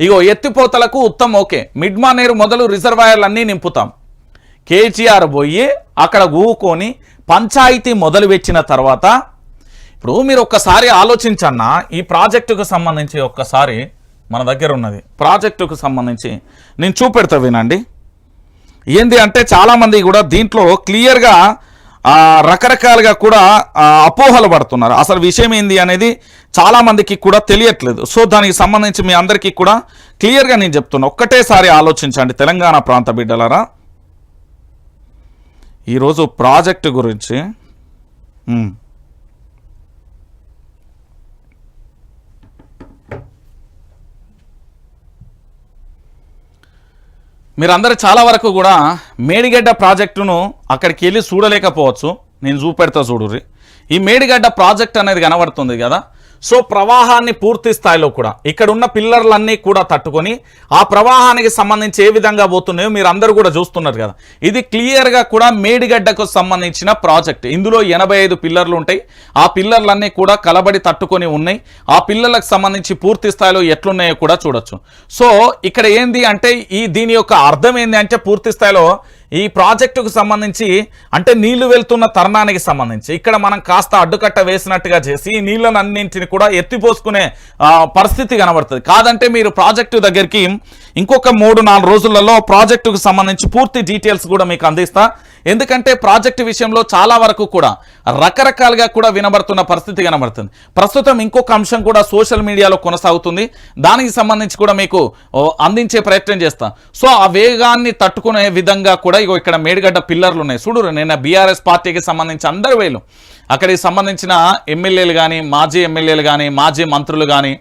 ఇగో ఎత్తిపోతలకు Uttam okay. Mid Manair మొదలు రిజర్వాయర్లు అన్నీ నింపుతాం. కేజీఆర్ పోయి అక్కడ ఊకొని పంచాయతీ మొదలుపెట్టిన తర్వాత ఇప్పుడు మీరు ఒక్కసారి ఆలోచించన్నా ఈ ప్రాజెక్టుకు సంబంధించి ఒక్కసారి మన దగ్గర ఉన్నది. ప్రాజెక్టుకు సంబంధించి నేను చూపెడతా వినండి. ఏంది అంటే చాలామంది కూడా దీంట్లో క్లియర్గా రకరకాలుగా కూడా అపోహలు పడుతున్నారు. అసలు విషయం ఏంది అనేది చాలామందికి కూడా తెలియట్లేదు. సో దానికి సంబంధించి మీ అందరికీ కూడా క్లియర్గా నేను చెప్తున్నా. ఒక్కటేసారి ఆలోచించండి తెలంగాణ ప్రాంత బిడ్డలరా. ఈరోజు ప్రాజెక్టు గురించి మీరందరూ చాలా వరకు కూడా మేడిగడ్డ ప్రాజెక్టును అక్కడికి వెళ్ళి చూడలేకపోవచ్చు. నేను చూపెడతా చూడుర్రి. ఈ మేడిగడ్డ ప్రాజెక్ట్ అనేది కనబడుతుంది కదా? సో ప్రవాహాన్ని పూర్తి స్థాయిలో కూడా. ఇక్కడ ఉన్న పిల్లర్లన్నీ కూడా తట్టుకొని ఆ ప్రవాహానికి సంబంధించి ఏ విధంగా పోతున్నాయో మీరు అందరూ కూడా చూస్తున్నారు కదా. ఇది క్లియర్గా కూడా మేడిగడ్డకు సంబంధించిన ప్రాజెక్ట్. ఇందులో ఎనభై ఐదు పిల్లర్లు ఉంటాయి. ఆ పిల్లర్లన్నీ కూడా కలబడి తట్టుకొని ఉన్నాయి. ఆ పిల్లలకు సంబంధించి పూర్తి స్థాయిలో ఎట్లున్నాయో కూడా చూడొచ్చు. సో ఇక్కడ ఏంది అంటే ఈ దీని యొక్క అర్థం ఏంది అంటే పూర్తి స్థాయిలో ఈ ప్రాజెక్టుకు సంబంధించి అంటే నీళ్ళు వెళ్తున్న తరుణానికి సంబంధించి ఇక్కడ మనం కాస్త అడ్డుకట్ట వేసినట్టుగా చేసి ఈ నీళ్ళను అన్నింటిని కూడా ఎత్తిపోసుకునే పరిస్థితి కనబడుతుంది. కాదంటే మీరు ప్రాజెక్టు దగ్గరికి ఇంకొక మూడు నాలుగు రోజులలో ప్రాజెక్టుకు సంబంధించి పూర్తి డీటెయిల్స్ కూడా మీకు అందిస్తా. ఎందుకంటే ప్రాజెక్టు విషయంలో చాలా వరకు కూడా రకరకాలుగా కూడా వినబడుతున్న పరిస్థితి కనబడుతుంది. ప్రస్తుతం ఇంకొక అంశం కూడా సోషల్ మీడియాలో కొనసాగుతుంది. దానికి సంబంధించి కూడా మీకు అందించే ప్రయత్నం చేస్తాం. సో ఆ వేగాన్ని తట్టుకునే విధంగా కూడా ఇగో ఇక్కడ మేడిగడ్డ పిల్లర్లు ఉన్నాయి. చూడు నిన్న బీఆర్ఎస్ పార్టీకి సంబంధించి అందరు వేలు. అక్కడికి సంబంధించిన ఎమ్మెల్యేలు కానీ మాజీ ఎమ్మెల్యేలు కానీ మాజీ మంత్రులు కానీ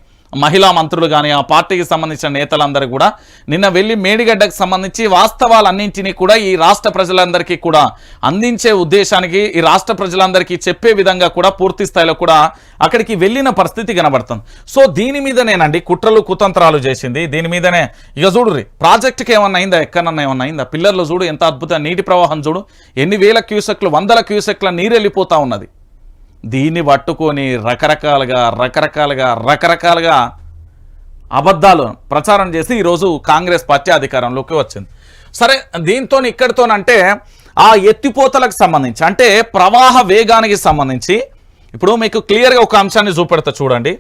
మహిళా మంత్రులు కానీ ఆ పార్టీకి సంబంధించిన నేతలందరూ కూడా నిన్న వెళ్ళి మేడిగడ్డకు సంబంధించి వాస్తవాలన్నింటినీ కూడా ఈ రాష్ట్ర ప్రజలందరికీ కూడా అందించే ఉద్దేశానికి ఈ రాష్ట్ర ప్రజలందరికీ చెప్పే విధంగా కూడా పూర్తి స్థాయిలో కూడా అక్కడికి వెళ్ళిన పరిస్థితి కనబడుతుంది. సో దీని మీదనేనండి కుట్రలు కుతంత్రాలు చేసింది. దీని మీదనే ఇక చూడుర్రి ప్రాజెక్టుకి ఏమన్నా అయిందా? ఎక్కడన్నా ఏమన్నా అయిందా? పిల్లర్లు చూడు ఎంత అద్భుత నీటి ప్రవాహం చూడు. ఎన్ని వేల క్యూసెక్లు వందల క్యూసెక్ల నీరు వెళ్ళిపోతా ఉన్నది. దీన్ని పట్టుకొని రకరకాలుగా రకరకాలుగా రకరకాలుగా అబద్ధాలు ప్రచారం చేసి ఈరోజు కాంగ్రెస్ పార్టీ అధికారంలోకి వచ్చింది. సరే దీంతో ఇక్కడితోనంటే ఆ ఎత్తిపోతలకు సంబంధించి అంటే ప్రవాహ వేగానికి సంబంధించి ఇప్పుడు మీకు క్లియర్గా ఒక అంశాన్ని చూపెడతా చూడండి.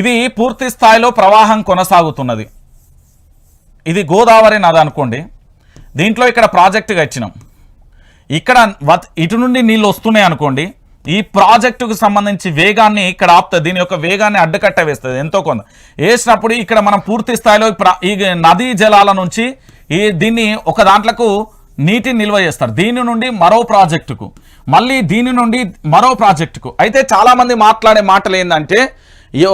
ఇది పూర్తి స్థాయిలో ప్రవాహం కొనసాగుతున్నది. ఇది గోదావరి నది అనుకోండి. దీంట్లో ఇక్కడ ప్రాజెక్టుగా ఇచ్చినాం. ఇక్కడ ఇటు నుండి నీళ్ళు వస్తున్నాయి అనుకోండి. ఈ ప్రాజెక్టుకు సంబంధించి వేగాన్ని ఇక్కడ ఆపుతుంది దీని యొక్క వేగాన్ని అడ్డుకట్ట వేస్తుంది ఎంతో కొంత. వేసినప్పుడు ఇక్కడ మనం పూర్తి స్థాయిలో ఈ నదీ జలాల నుంచి ఈ దీన్ని ఒక దాంట్లకు నీటిని నిల్వ చేస్తారు. దీని నుండి మరో ప్రాజెక్టుకు. మళ్ళీ దీని నుండి మరో ప్రాజెక్టుకు. అయితే చాలామంది మాట్లాడే మాటలు ఏంటంటే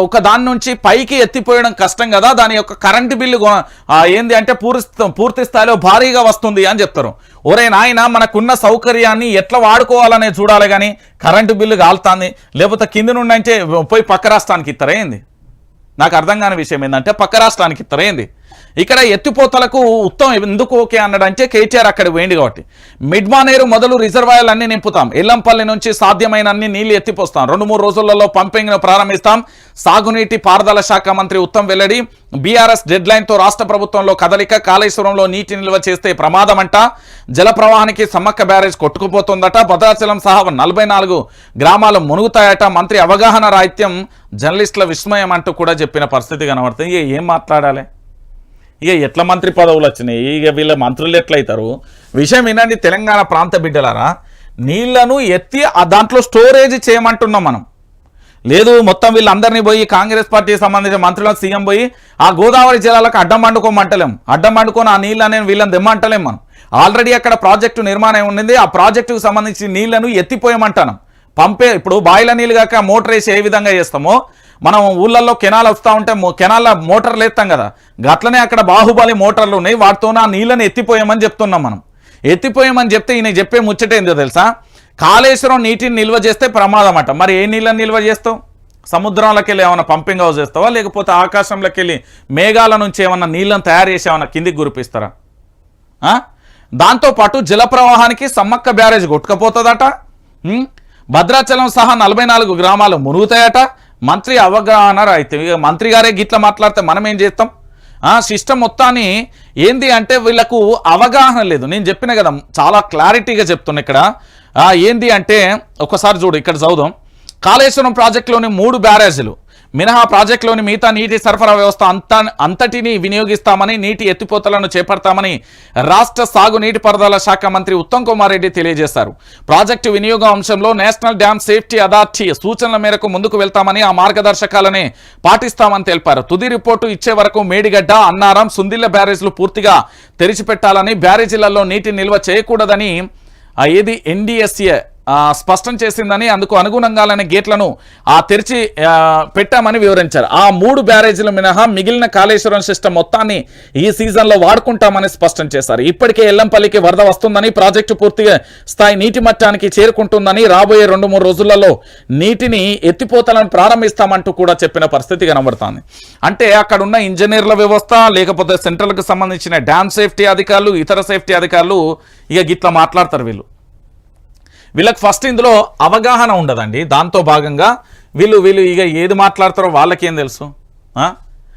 ఒక దాని నుంచి పైకి ఎత్తిపోయడం కష్టం కదా దాని యొక్క కరెంటు బిల్లు ఏంది అంటే పూర్తి పూర్తి స్థాయిలో భారీగా వస్తుంది అని చెప్తారు. ఒరే నాయన మనకున్న సౌకర్యాన్ని ఎట్లా వాడుకోవాలనే చూడాలి కానీ కరెంటు బిల్లు కాలుతుంది లేకపోతే కింది నుండి అంటే పోయి పక్క రాష్ట్రానికి ఇస్తారా ఏంది? నాకు అర్థం కాని విషయం ఏంటంటే పక్క రాష్ట్రానికి ఇస్తారా ఏంది? ఇక్కడ ఎత్తిపోతలకు ఉత్తమం ఎందుకు ఓకే అన్నాడంటే కేటీఆర్ అక్కడ వేయండి కాబట్టి. మిడ్మానేరు మొదలు రిజర్వాయర్లు అన్ని నింపుతాం. ఎల్లంపల్లి నుంచి సాధ్యమైన అన్ని నీళ్ళు ఎత్తిపోస్తాం. రెండు మూడు రోజులలో పంపింగ్ను ప్రారంభిస్తాం. సాగునీటి పారుదల శాఖ మంత్రి ఉత్తమ్ వెల్లడి బీఆర్ఎస్ డెడ్ రాష్ట్ర ప్రభుత్వంలో కదలిక కాళేశ్వరంలో నీటి నిల్వ చేస్తే ప్రమాదమంట. జల ప్రవాహానికి సమ్మక్క బ్యారేజ్ కొట్టుకుపోతుందట. భద్రాచలం సహా నలభై నాలుగు గ్రామాలు మునుగుతాయట. మంత్రి అవగాహన రాహిత్యం జర్నలిస్టుల విస్మయం అంటూ కూడా చెప్పిన పరిస్థితి కనబడుతుంది. ఏం మాట్లాడాలి? ఇక ఎట్లా మంత్రి పదవులు వచ్చినాయి? ఇక వీళ్ళ మంత్రులు ఎట్లయితారు? విషయం ఏంటంటే తెలంగాణ ప్రాంత బిడ్డలారా నీళ్ళను ఎత్తి ఆ దాంట్లో స్టోరేజ్ చేయమంటున్నాం మనం. లేదు మొత్తం వీళ్ళందరినీ పోయి కాంగ్రెస్ పార్టీకి సంబంధించిన మంత్రులకు సీఎం పోయి ఆ గోదావరి జిల్లాలకు అడ్డం పండుకోమంటలేం. అడ్డం పండుకొని ఆ నీళ్ళని అనేది వీళ్ళని తెమ్మంటలేం మనం. ఆల్రెడీ అక్కడ ప్రాజెక్టు నిర్మాణం ఉండింది. ఆ ప్రాజెక్టుకు సంబంధించి నీళ్ళను ఎత్తిపోయమంటాను. పంపే ఇప్పుడు బాయిల నీళ్ళు కాక మోటార్ వేసి ఏ విధంగా చేస్తామో మనం ఊళ్ళల్లో కెనాల్ వస్తూ ఉంటే మో- కెనాల్లో మోటార్లు ఎత్తాం కదా. గట్లనే అక్కడ బాహుబలి మోటార్లు ఉన్నాయి. వాటితో ఆ నీళ్ళని ఎత్తిపోయామని చెప్తున్నాం మనం. ఎత్తిపోయామని చెప్తే ఈయన చెప్పే ముచ్చట ఏందో తెలుసా? కాళేశ్వరం నీటిని నిల్వ చేస్తే ప్రమాదం అట. మరి ఏ నీళ్ళని నిల్వ చేస్తావు? సముద్రంలోకి వెళ్ళి ఏమైనా పంపింగ్ హౌస్ చేస్తావా? లేకపోతే ఆకాశంలోకి వెళ్ళి మేఘాల నుంచి ఏమన్నా నీళ్ళని తయారు చేసి ఏమన్నా కిందికి గురిపిస్తారా? దాంతోపాటు జల ప్రవాహానికి సమ్మక్క బ్యారేజ్ కొట్టుకపోతుందట. భద్రాచలం సహా నలభై నాలుగు గ్రామాలు మునుగుతాయట. మంత్రి అవగాహన రైతు ఇక మంత్రి గారే గిట్లా మాట్లాడితే మనం ఏం చేస్తాం? సిస్టమ్ మొత్తాన్ని ఏంది అంటే వీళ్ళకు అవగాహన లేదు. నేను చెప్పిన కదా చాలా క్లారిటీగా చెప్తున్నా ఇక్కడ. ఏంది అంటే ఒకసారి చూడు ఇక్కడ చదువుదాం. కాళేశ్వరం ప్రాజెక్టులోని మూడు బ్యారేజీలు. మినహా ప్రాజెక్టులోని మిగతా నీటి సరఫరా వ్యవస్థ అంత అంతటిని వినియోగిస్తామని నీటి ఎత్తిపోతలను చేపడతామని రాష్ట్ర సాగు నీటిపారుదల శాఖ మంత్రి ఉత్తమ్ కుమార్ రెడ్డి తెలియజేశారు. ప్రాజెక్టు వినియోగం అంశంలో నేషనల్ డ్యామ్ సేఫ్టీ అథారిటీ సూచనల మేరకు ముందుకు వెళ్తామని ఆ మార్గదర్శకాలనే పాటిస్తామని తెలిపారు. తుది రిపోర్టు ఇచ్చే వరకు మేడిగడ్డ అన్నారం సుందిల్ల బ్యారేజ్లు పూర్తిగా తెరిచిపెట్టాలని బ్యారేజీలలో నీటి నిల్వ చేయకూడదని ఏది ఎన్డీఎస్ఏ స్పష్టం చేసిందని అందుకు అనుగుణంగానే గేట్లను ఆ తెరిచి పెట్టామని వివరించారు. ఆ మూడు బ్యారేజీలు మినహా మిగిలిన కాళేశ్వరం సిస్టమ్ మొత్తాన్ని ఈ సీజన్లో వాడుకుంటామని స్పష్టం చేశారు. ఇప్పటికే ఎల్లంపల్లికి వరద వస్తుందని ప్రాజెక్టు పూర్తిగా స్థాయి నీటి మట్టానికి చేరుకుంటుందని రాబోయే రెండు మూడు రోజులలో నీటిని ఎత్తిపోతలను ప్రారంభిస్తామంటూ కూడా చెప్పిన పరిస్థితి కనబడుతుంది. అంటే అక్కడ ఉన్న ఇంజనీర్ల వ్యవస్థ లేకపోతే సెంట్రల్కి సంబంధించిన డ్యామ్ సేఫ్టీ అధికారులు ఇతర సేఫ్టీ అధికారులు ఇక గిట్లా మాట్లాడతారు వీళ్ళు. వీళ్ళకి ఫస్ట్ ఇందులో అవగాహన ఉండదండి. దాంతో భాగంగా వీళ్ళు వీళ్ళు ఇక ఏది మాట్లాడతారో వాళ్ళకేం తెలుసు?